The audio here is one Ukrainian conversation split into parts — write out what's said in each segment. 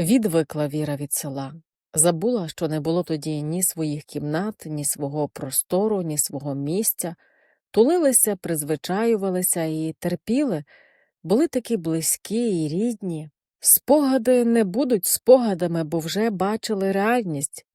Відвикла Віра від села. Забула, що не було тоді ні своїх кімнат, ні свого простору, ні свого місця. Тулилися, призвичаювалися і терпіли, були такі близькі і рідні. Спогади не будуть спогадами, бо вже бачили реальність.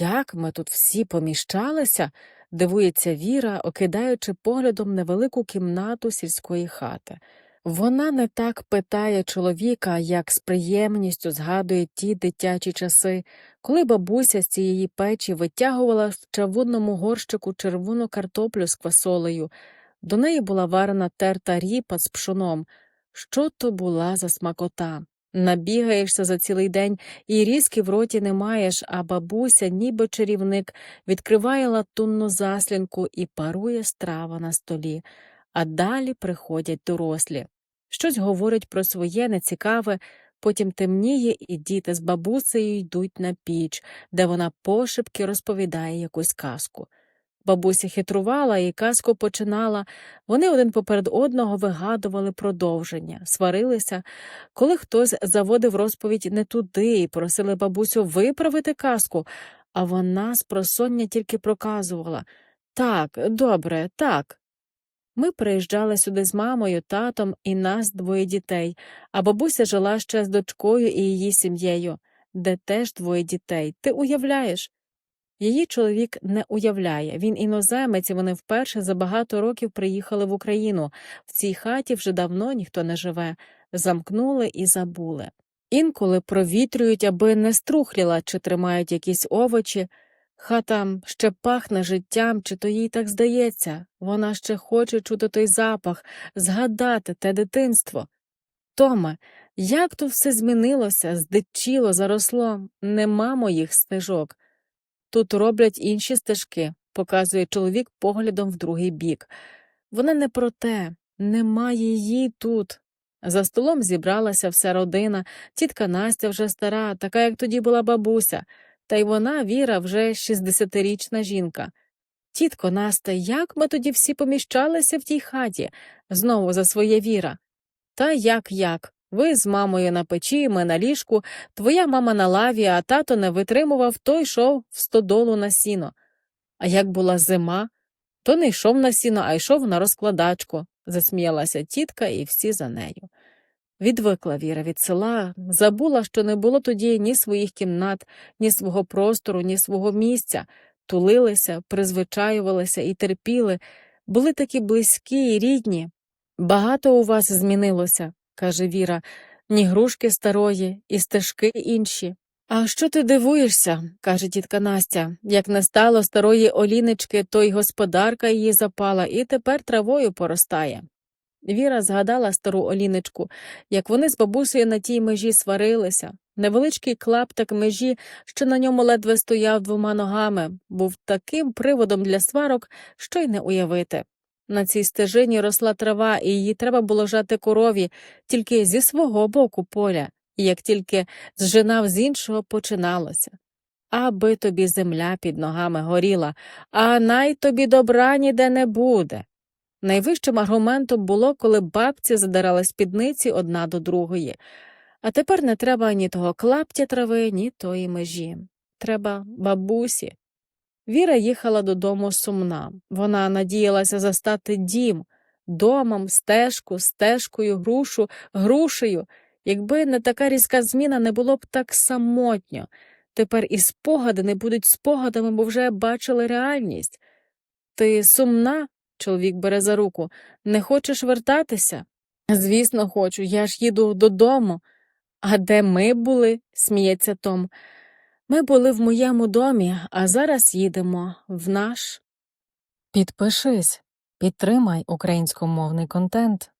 Як ми тут всі поміщалися, дивується Віра, окидаючи поглядом невелику кімнату сільської хати. Вона не так питає чоловіка, як з приємністю згадує ті дитячі часи, коли бабуся з цієї печі витягувала в чавунному горщику червону картоплю з квасолею. До неї була варена терта ріпа з пшоном. Що то була за смакота? Набігаєшся за цілий день і різки в роті не маєш, а бабуся, ніби чарівник, відкриває латунну заслінку і парує страва на столі. А далі приходять дорослі. Щось говорять про своє нецікаве, потім темніє, і діти з бабусею йдуть на піч, де вона пошепки розповідає якусь казку. Бабуся хитрувала і казку починала, вони один поперед одного вигадували продовження, сварилися, коли хтось заводив розповідь не туди і просили бабусю виправити казку, а вона з просоння тільки проказувала так, добре, так. Ми приїжджали сюди з мамою, татом і нас двоє дітей, а бабуся жила ще з дочкою і її сім'єю, де теж двоє дітей. Ти уявляєш? Її чоловік не уявляє. Він іноземець, і вони вперше за багато років приїхали в Україну. В цій хаті вже давно ніхто не живе, замкнули і забули. Інколи провітрюють, аби не струхліла, чи тримають якісь овочі. Хата ще пахне життям, чи то їй так здається. Вона ще хоче чути той запах, згадати те дитинство. Томе, як то все змінилося, здичіло, заросло, нема моїх стежок. Тут роблять інші стежки, показує чоловік поглядом в другий бік. Вона не про те, немає її тут. За столом зібралася вся родина, тітка Настя вже стара, така, як тоді була бабуся, та й вона, Віра, вже шістдесятирічна жінка. Тітко Настя, як ми тоді всі поміщалися в тій хаті? Знову за своє віра. Та як як? Ви з мамою на печі, ми на ліжку, твоя мама на лаві, а тато не витримував, то йшов в стодолу на сіно. А як була зима, то не йшов на сіно, а йшов на розкладачку, засміялася тітка і всі за нею. Відвикла Віра від села, забула, що не було тоді ні своїх кімнат, ні свого простору, ні свого місця, тулилися, призвичаювалися і терпіли, були такі близькі і рідні. Багато у вас змінилося, каже Віра, ні грушки старої, і стежки інші. А що ти дивуєшся, каже тітка Настя, як не стало старої олінички, то й господарка її запала і тепер травою поростає. Віра згадала стару оліничку, як вони з бабусею на тій межі сварилися. Невеличкий клаптик межі, що на ньому ледве стояв двома ногами, був таким приводом для сварок, що й не уявити. На цій стежині росла трава, і її треба було жати корові тільки зі свого боку поля, і як тільки зжинав з іншого, починалося. Аби тобі земля під ногами горіла, а най тобі добра ніде не буде. Найвищим аргументом було, коли бабці задирали спідниці одна до другої. А тепер не треба ні того клаптя трави, ні тої межі. Треба бабусі. Віра їхала додому сумна. Вона надіялася застати дім, домом, стежку, стежкою, грушу, грушею. Якби не така різка зміна, не було б так самотньо. Тепер і спогади не будуть спогадами, бо вже бачили реальність. Ти сумна? Чоловік бере за руку. Не хочеш вертатися? Звісно, хочу, я ж їду додому. А де ми були? сміється Том. Ми були в моєму домі, а зараз їдемо в наш. Підпишись, підтримай українськомовний контент.